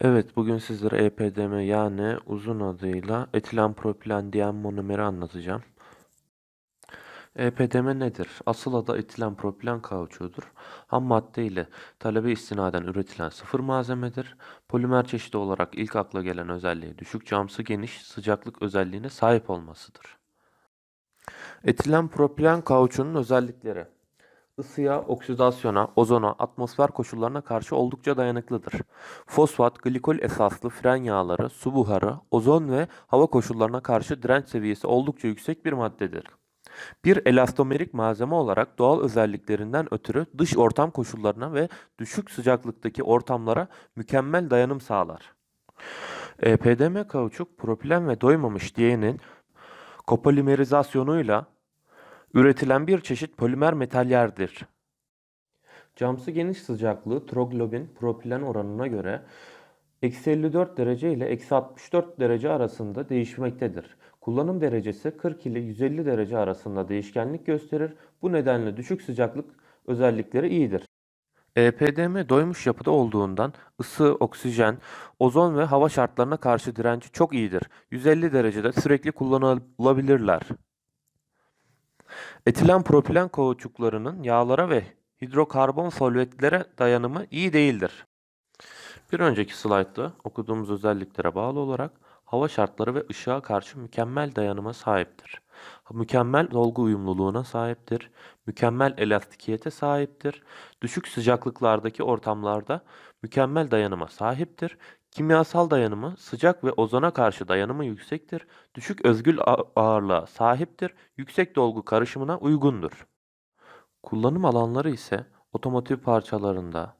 Evet, bugün sizlere EPDM yani uzun adıyla etilen propilen diyen monomeri anlatacağım. EPDM nedir? Asıl adı etilen propilen kauçuğudur. Ham madde ile talebe istinaden üretilen sıfır malzemedir. Polimer çeşidi olarak ilk akla gelen özelliği düşük camsı geniş sıcaklık özelliğine sahip olmasıdır. Etilen propilen kauçuğunun özellikleri ısıya, oksidasyona, ozona, atmosfer koşullarına karşı oldukça dayanıklıdır. Fosfat, glikol esaslı fren yağları, su buharı, ozon ve hava koşullarına karşı direnç seviyesi oldukça yüksek bir maddedir. Bir elastomerik malzeme olarak doğal özelliklerinden ötürü dış ortam koşullarına ve düşük sıcaklıktaki ortamlara mükemmel dayanım sağlar. EPDM kauçuk propilen ve doymamış diyenin kopolimerizasyonuyla üretilen bir çeşit polimer metalyerdir. Camsı geniş sıcaklığı troglobin propilen oranına göre eksi 54 derece ile eksi 64 derece arasında değişmektedir. Kullanım derecesi 40 ile 150 derece arasında değişkenlik gösterir. Bu nedenle düşük sıcaklık özellikleri iyidir. EPDM doymuş yapıda olduğundan ısı, oksijen, ozon ve hava şartlarına karşı direnci çok iyidir. 150 derecede sürekli kullanılabilirler. Etilen propilen kauçuklarının yağlara ve hidrokarbon solvetlere dayanımı iyi değildir. Bir önceki slaytta okuduğumuz özelliklere bağlı olarak hava şartları ve ışığa karşı mükemmel dayanıma sahiptir. Mükemmel dolgu uyumluluğuna sahiptir. Mükemmel elastikiyete sahiptir. Düşük sıcaklıklardaki ortamlarda mükemmel dayanıma sahiptir. Kimyasal dayanımı sıcak ve ozona karşı dayanımı yüksektir. Düşük özgül ağırlığa sahiptir. Yüksek dolgu karışımına uygundur. Kullanım alanları ise otomotiv parçalarında,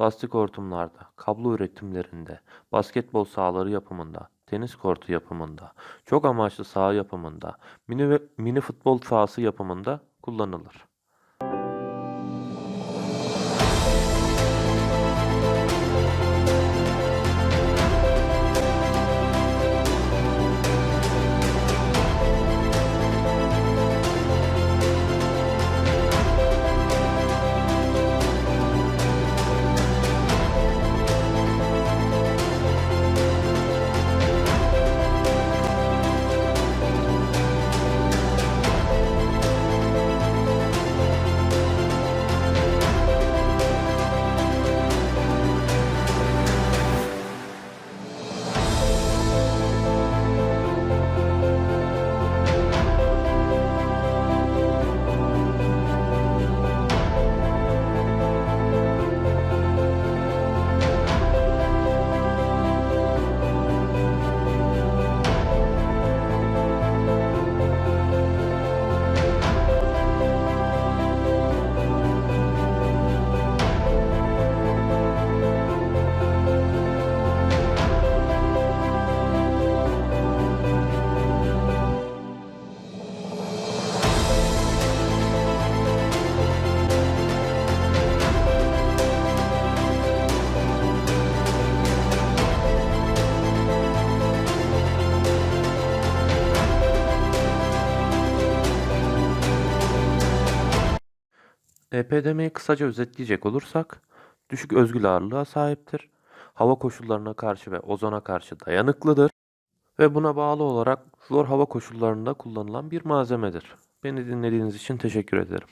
lastik hortumlarda, kablo üretimlerinde, basketbol sahaları yapımında, tenis kortu yapımında, çok amaçlı saha yapımında, mini mini futbol sahası yapımında kullanılır. EPDM'yi kısaca özetleyecek olursak, düşük özgül ağırlığa sahiptir, hava koşullarına karşı ve ozona karşı dayanıklıdır ve buna bağlı olarak zor hava koşullarında kullanılan bir malzemedir. Beni dinlediğiniz için teşekkür ederim.